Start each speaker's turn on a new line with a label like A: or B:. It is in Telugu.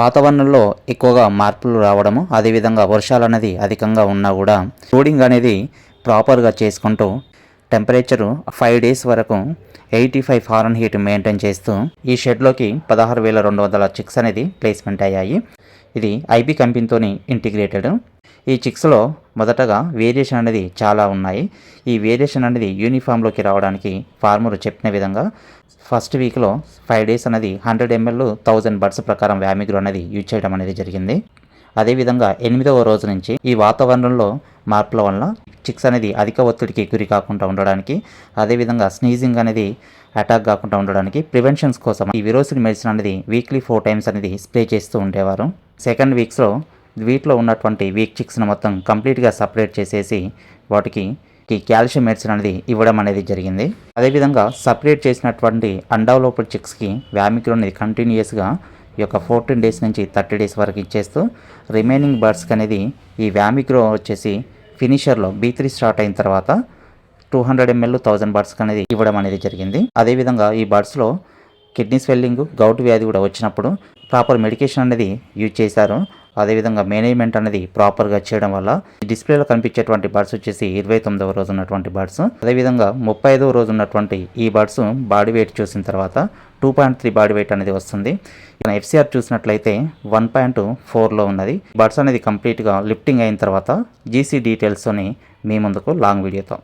A: వాతావరణంలో ఎక్కువగా మార్పులు రావడము అదేవిధంగా వర్షాలు అనేది అధికంగా ఉన్నా కూడా లోడింగ్ అనేది ప్రాపర్గా చేసుకుంటూ టెంపరేచరు ఫైవ్ డేస్ వరకు eighty five Fahrenheit maintain చేస్తూ ఈ షెడ్లోకి పదహారు వేల రెండు వందల చిక్స్ అనేది ప్లేస్మెంట్ అయ్యాయి. ఇది ఐబీ కంపెనీతోని ఇంటిగ్రేటెడ్ ఈ చిక్స్లో మొదటగా వేరియేషన్ అనేది చాలా ఉన్నాయి. ఈ వేరియేషన్ అనేది యూనిఫామ్లోకి రావడానికి ఫార్మర్ చెప్పిన విధంగా ఫస్ట్ వీక్లో ఫైవ్ డేస్ అనేది హండ్రెడ్ ఎంఎల్ థౌజండ్ బర్డ్స్ ప్రకారం వ్యామిగ్రో అనేది యూజ్ చేయడం అనేది జరిగింది. అదేవిధంగా ఎనిమిదవ రోజు నుంచి ఈ వాతావరణంలో మార్పుల వల్ల చిక్స్ అనేది అధిక ఒత్తిడికి గురి కాకుండా ఉండడానికి అదేవిధంగా స్నీజింగ్ అనేది అటాక్ కాకుండా ఉండడానికి ప్రివెన్షన్స్ కోసం ఈ విరోసిన్ మెడిసిన్ అనేది వీక్లీ ఫోర్ టైమ్స్ అనేది స్ప్రే చేస్తూ ఉండేవారు. సెకండ్ వీక్స్లో వీటిలో ఉన్నటువంటి వీక్ చిక్స్ను మొత్తం కంప్లీట్గా సపరేట్ చేసేసి వాటికి ఈ కాల్షియం మెడిసిన్ అనేది ఇవ్వడం అనేది జరిగింది. అదేవిధంగా సపరేట్ చేసినటువంటి అండవలోపల్ చిక్స్కి వ్యామిక్రో అనేది కంటిన్యూస్గా ఈ యొక్క ఫోర్టీన్ డేస్ నుంచి థర్టీ డేస్ వరకు ఇచ్చేస్తూ రిమైనింగ్ బర్డ్స్కి అనేది ఈ వ్యామిక్రో వచ్చేసి ఫినిషర్లో బీ త్రీ స్టార్ట్ అయిన తర్వాత టూ హండ్రెడ్ ఎంఎల్ థౌజండ్ బర్డ్స్కి అనేది ఇవ్వడం అనేది జరిగింది. అదేవిధంగా ఈ బర్డ్స్లో కిడ్నీ స్వెల్లింగ్ గౌట్ వ్యాధి కూడా వచ్చినప్పుడు ప్రాపర్ మెడికేషన్ అనేది యూజ్ చేశారు. అదేవిధంగా మేనేజ్మెంట్ అనేది ప్రాపర్గా చేయడం వల్ల ఈ డిస్ప్లేలో కనిపించేటువంటి బర్డ్స్ వచ్చేసి ఇరవై తొమ్మిదవ రోజు ఉన్నటువంటి బర్డ్స్ అదేవిధంగా ముప్పై ఐదవ రోజు ఉన్నటువంటి ఈ బర్డ్స్ బాడీ వెయిట్ చూసిన తర్వాత two point three body weight అనేది వస్తుంది. ఎఫ్సిఆర్ చూసినట్లయితే వన్ పాయింట్ ఫోర్లో ఉన్నది. బర్డ్స్ అనేది కంప్లీట్గా లిఫ్టింగ్ అయిన తర్వాత జీసీ డీటెయిల్స్తోని మీ ముందుకు లాంగ్ వీడియోతో